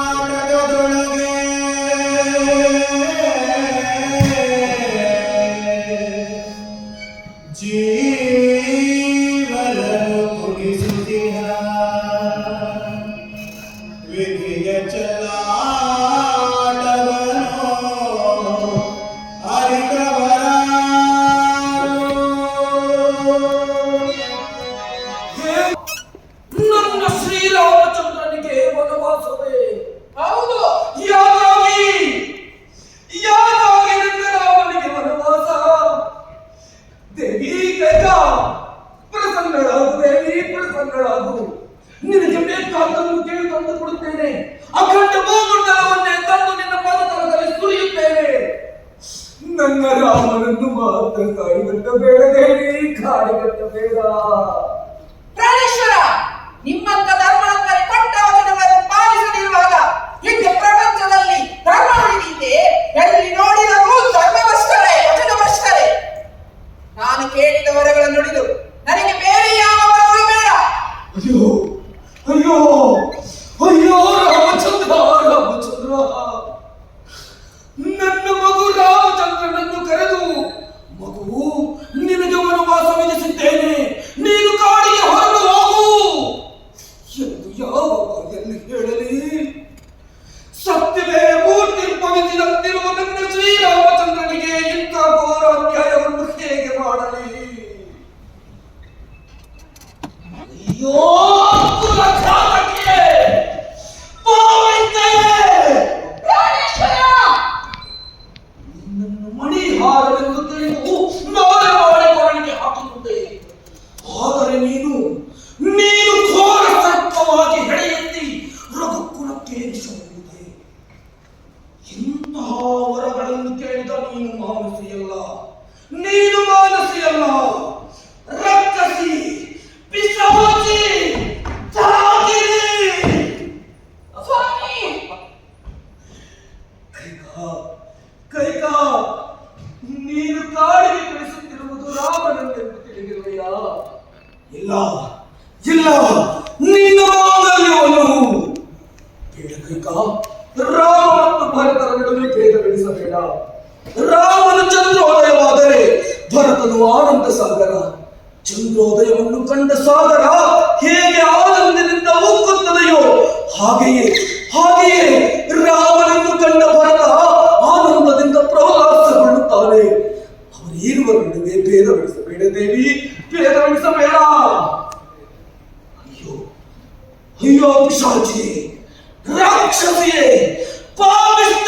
ವಿಶ್ವನಾಟಕದೊಳಗೆ ಜೀವನನು ಕುಣಿಸುತ್ತಿಹ ವಿಧಿಯ ಚಲಾಟವನು ನಿನಗೆ ಬೇಕಾದ್ದನ್ನು ಕೇಳಿ ತಂದು ಕೊಡುತ್ತೇನೆ. ಅಖಂಡ ಭೂಮಂಡಲವನ್ನೇ ತಂದು ನಿನ್ನ ಪಾದತಲದಲ್ಲಿ ಸುರಿಯುತ್ತೇನೆ. ನನ್ನ ರಾಮನನ್ನು ಮಾತ್ರ ಕಾಡಿಗಟ್ಟಬೇಡ ದೇವಿ ಕಾಡಿಗಟ್ಟಬೇಡ ಪ್ರಾಣೇಶ್ವರ ನಿಮ್ಮಂತ ಧರ್ಮಾಂತರಿ ಕೊಟ್ಟ ವಚನಗಳನ್ನು ಪಾಲಿಸದಿರುವಾಗ ಈಗ ಪ್ರಪಂಚದಲ್ಲಿ ಧರ್ಮ ಉಳಿದಿದೆ ಎಲ್ಲಿ ನೋಡಿದರೂ ಧರ್ಮವಷ್ಟರೇ ವಚನವಷ್ಟರೇ. ನಾನು ಕೇಳಿದ ವರಗಳನ್ನು ನುಡಿದು ನನಗೆ ಬೇರೆ ಯಾವ ವರಗಳು ಬೇಡ. ಅಯ್ಯೋ ಇಂತಹ ವರಗಳನ್ನು ಕೇಳಿದ ನೀನು ಮಾನಸಿಯಲ್ಲ. ನೀನು ಮಾನಸಿಯಲ್ಲ. ಇಲ್ಲ ಇಲ್ಲ ನಿನ್ನ ಭರತರ ರಾಮನ ಚಂದ್ರೋದಯವಾದರೆ ಭರತನು ಆನಂದ ಸಾಗರ ಚಂದ್ರೋದಯವನ್ನು ಕಂಡ ಸಾಗರ ಹೇಗೆ ಬೆಳೆಸಬೇಡ ದೇವಿ ಭೇದ ಬೆಳೆಸಬೇಡ ಅಯ್ಯೋ ಅಯ್ಯೋ ಪಿಶಾಚಿಯೇ ರಾಕ್ಷಸಿಯೇ ಪಾಪಿಷ್ಠ